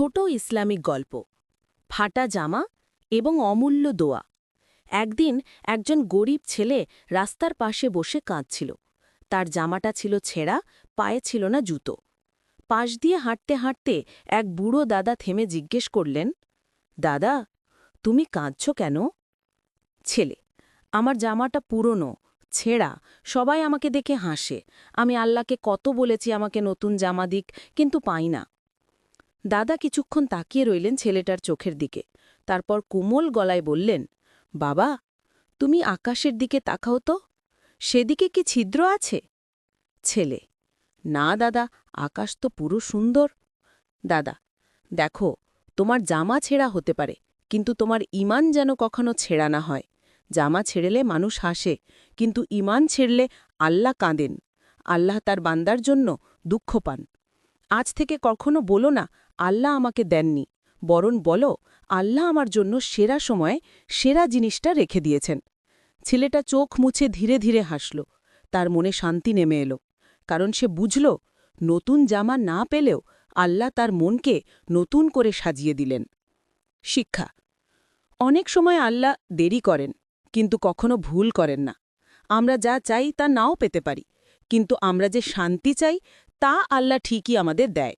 ছোট ইসলামিক গল্প, ফাটা জামা এবং অমূল্য দোয়া। একদিন একজন গরিব ছেলে রাস্তার পাশে বসে কাঁদছিল। তার জামাটা ছিল ছেঁড়া, পায়ে ছিল না জুতো। পাশ দিয়ে হাঁটতে হাঁটতে এক বুড়ো দাদা থেমে জিজ্ঞেস করলেন, দাদা, তুমি কাঁদছ কেন? ছেলে, আমার জামাটা পুরনো, ছেঁড়া, সবাই আমাকে দেখে হাসে। আমি আল্লাহকে কত বলেছি আমাকে নতুন জামা দিক, কিন্তু পাই না। দাদা কিছুক্ষণ তাকিয়ে রইলেন ছেলেটার চোখের দিকে। তারপর কোমল গলায় বললেন, বাবা, তুমি আকাশের দিকে তাকাও তো। সেদিকে কি ছিদ্র আছে? ছেলে, না দাদা, আকাশ তো পুরো সুন্দর। দাদা, দেখো, তোমার জামা ছেঁড়া হতে পারে, কিন্তু তোমার ইমান যেন কখনো ছেঁড়া না হয়। জামা ছেড়েলে মানুষ হাসে, কিন্তু ইমান ছেড়লে আল্লাহ কাঁদেন। আল্লাহ তার বান্দার জন্য দুঃখ পান। আজ থেকে কখনো বলো না, আল্লাহ আমাকে দেননি। বরণ বলো, আল্লাহ আমার জন্য সেরা সময়ে সেরা জিনিসটা রেখে দিয়েছেন। ছেলেটা চোখ মুছে ধীরে ধীরে হাসল। তার মনে শান্তি নেমে এলো। কারণ সে বুঝল, নতুন জামা না পেলেও আল্লাহ তার মনকে নতুন করে সাজিয়ে দিলেন। শিক্ষা। অনেক সময় আল্লাহ দেরি করেন, কিন্তু কখনো ভুল করেন না। আমরা যা চাই তা নাও পেতে পারি। কিন্তু আমরা যে শান্তি চাই তা আল্লাহ ঠিকই আমাদের দেয়।